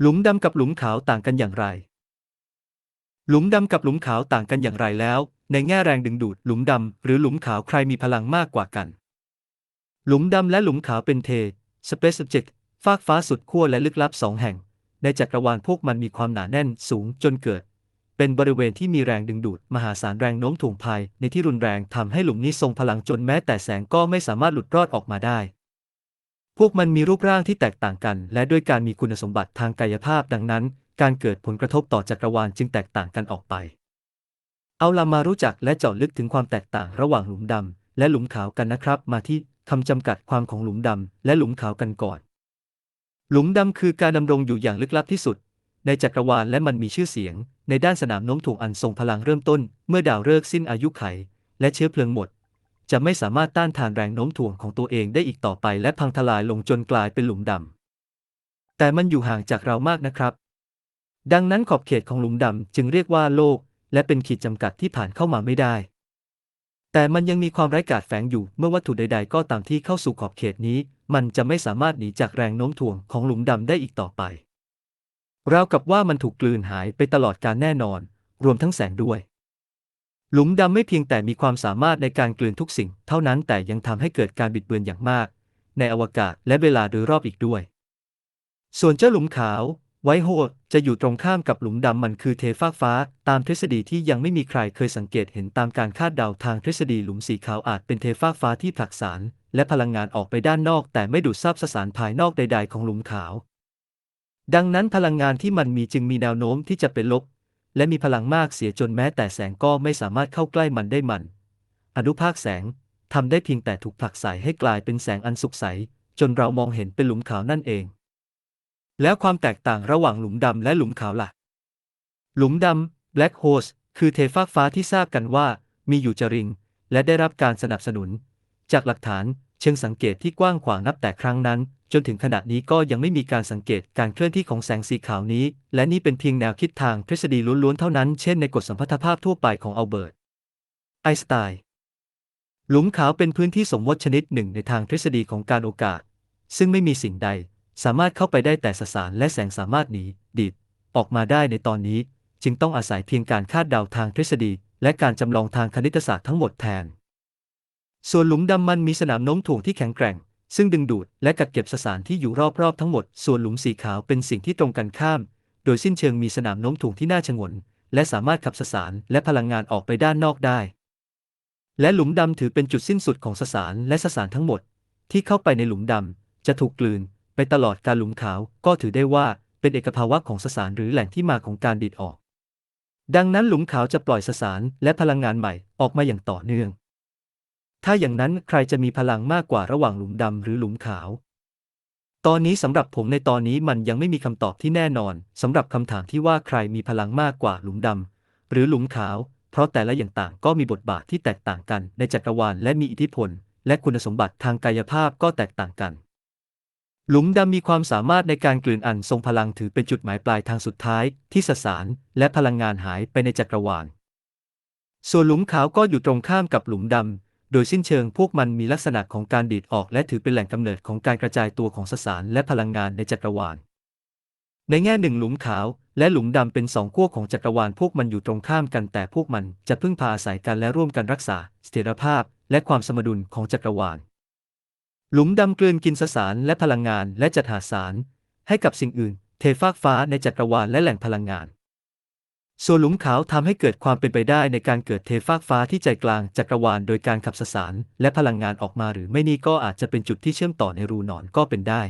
หลุมดำกับหลุมขาวต่างกันอย่างไร หลุมดำกับหลุมขาวต่างกันอย่างไรแล้ว ในแง่แรงดึงดูด หลุมดำหรือหลุมขาวใครมีพลังมากกว่ากัน หลุมดำและหลุมขาวเป็นเท Space Object ฟากฟ้าสุดขั้วและลึกลับสองแห่ง ในจักรวาลพวกมันมีความหนาแน่นสูงจนเกิด เป็นบริเวณที่มีแรงดึงดูด มหาศาลแรงโน้มถ่วงภายในที่รุนแรงทำให้หลุมนี้ทรงพลังจนแม้แต่แสงก็ไม่สามารถหลุดรอดออกมาได้ พวกมันมีรูปร่างที่แตกต่างกัน และด้วยการมีคุณสมบัติทางกายภาพดังนั้น การเกิดผลกระทบต่อจักรวาลจึงแตกต่างกันออกไป เอาล่ะมารู้จักและเจาะลึกถึงความแตกต่างระหว่างหลุมดำและหลุมขาวกันนะครับ มาที่คำจำกัดความของหลุมดำและหลุมขาวกันก่อน หลุมดำคือการดำรงอยู่อย่างลึกลับที่สุด ในจักรวาลและมันมีชื่อเสียง ในด้านสนามโน้มถ่วงอันทรงพลังเริ่มต้น เมื่อดาวฤกษ์สิ้นอายุไข และเชื้อเพลิงหมด จะไม่สามารถต้านทานแรงโน้มถ่วงของตัวเองได้อีกต่อไปและพังทลายลงจนกลายเป็นหลุมดำ แต่มันอยู่ห่างจากเรามากนะครับ ดังนั้นขอบเขตของหลุมดำจึงเรียกว่าโลก และเป็นขีดจำกัดที่ผ่านเข้ามาไม่ได้ แต่มันยังมีความไร้กาจแฝงอยู่เมื่อวัตถุใด ๆ ก็ตามที่เข้าสู่ขอบเขตนี้ มันจะไม่สามารถหนีจากแรงโน้มถ่วงของหลุมดำได้อีกต่อไปราวกับว่ามันถูกกลืนหายไปตลอดการแน่นอน รวมทั้งแสงด้วย หลุมดำไม่เพียงแต่มีความสามารถในการกลืนทุกสิ่ง เท่านั้นแต่ยังทำให้เกิดการบิดเบือนอย่างมาก ในอวกาศและเวลาโดยรอบอีกด้วย ส่วนเจ้าหลุมขาวไวโฮจะอยู่ตรงข้ามกับหลุมดำมันคือเทฟากฟ้า ตามทฤษฎีที่ยังไม่มีใครเคยสังเกตเห็นตามการคาดเดาทางทฤษฎีหลุมสีขาวอาจเป็นเทฟากฟ้าที่ผลักสารและพลังงานออกไปด้านนอก แต่ไม่ดูดซับสสารภายนอกใด ๆ ของหลุมขาว ดังนั้นพลังงานที่มันมีจึงมีแนวโน้มที่จะเป็นลบ และมีพลังมากเสียจนแม้แต่แสงก็ไม่สามารถเข้าใกล้มันได้มัน อนุภาคแสงทำได้เพียงแต่ถูกผลักใสให้กลายเป็นแสงอันสุกใส จนเรามองเห็นเป็นหลุมขาวนั่นเอง แล้วความแตกต่างระหว่างหลุมดำและหลุมขาวล่ะ หลุมดำ Black holes คือเทฟากฟ้าที่ทราบกันว่า มีอยู่จริง และได้รับการสนับสนุน จากหลักฐานเชิงสังเกตที่กว้างขวางนับแต่ครั้งนั้น จนถึงขณะนี้ก็ยังไม่มีการสังเกตการเคลื่อนที่ของแสงสีขาวนี้ และนี่เป็นเพียงแนวคิดทางทฤษฎีล้วนๆเท่านั้น เช่นในกฎสัมพัทธภาพทั่วไปของอัลเบิร์ต ไอน์สไตน์ หลุมขาวเป็นพื้นที่สมมติชนิดหนึ่งในทางทฤษฎีของการโอกาส ซึ่งไม่มีสิ่งใด สามารถเข้าไปได้แต่สสารและแสงสามารถหนีดีดออกมาได้ในตอนนี้ จึงต้องอาศัยเพียงการคาดเดาทางทฤษฎี และการจำลองทางคณิตศาสตร์ทั้งหมดแทน ส่วนหลุมดำมันมีสนามโน้มถ่วงที่แข็งแกร่ง ซึ่งดึงดูดและกักเก็บสสารที่อยู่รอบๆทั้งหมด ส่วนหลุมสีขาวเป็นสิ่งที่ตรงกันข้าม โดยสิ้นเชิงมีสนามโน้มถ่วงที่น่าชงน และสามารถขับสสารและพลังงานออกไปด้านนอกได้ และหลุมดำถือเป็นจุดสิ้นสุดของสสารและสสารทั้งหมด ที่เข้าไปในหลุมดำจะถูกกลืน ไปตลอดการหลุมขาวก็ถือได้ว่าเป็นเอกภาวะของสสารหรือแหล่งที่มาของการดีดออก ดังนั้นหลุมขาวจะปล่อยสสารและพลังงานใหม่ออกมาอย่างต่อเนื่อง ถ้าอย่างนั้นใครจะมีพลังมากกว่าระหว่างหลุมดำหรือหลุมขาว ตอนนี้สำหรับผมในตอนนี้มันยังไม่มีคำตอบที่แน่นอนสำหรับคำถามที่ว่าใครมีพลังมากกว่าหลุมดำหรือหลุมขาว เพราะแต่ละอย่างต่างก็มีบทบาทที่แตกต่างกันในจักรวาลและมีอิทธิพล และคุณสมบัติทางกายภาพก็แตกต่างกัน หลุมดำมีความสามารถในการกลืนอันทรงพลังถือเป็นจุดหมายปลายทางสุดท้าย ที่สสารและพลังงานหายไปในจักรวาลส่วนหลุมขาวก็อยู่ตรงข้ามกับหลุมดำ โดยสิ้นเชิงพวกมันมีลักษณะของการดีดออกและถือเป็นแหล่งกำเนิดของการกระจายตัวของสสารและพลังงานในจักรวาล ในแง่หนึ่งหลุมขาวและหลุมดำเป็นสองขั้วของจักรวาลพวกมันอยู่ตรงข้ามกันแต่พวกมันจะพึ่งพาอาศัยกันและร่วมกันรักษาเสถียรภาพและความสมดุลของจักรวาล หลุมดำกลืนกินสสารและพลังงานและจัดหาสาร ให้กับสิ่งอื่น เทฟากฟ้าในจักรวาลและแหล่งพลังงาน ส่วนหลุมขาวทำให้เกิดความเป็นไปได้ในการเกิดเทฟากฟ้าที่ใจกลางจักรวาลโดยการขับสสารและพลังงานออกมาหรือไม่นี่ก็อาจจะเป็นจุดที่เชื่อมต่อในรูหนอนก็เป็นได้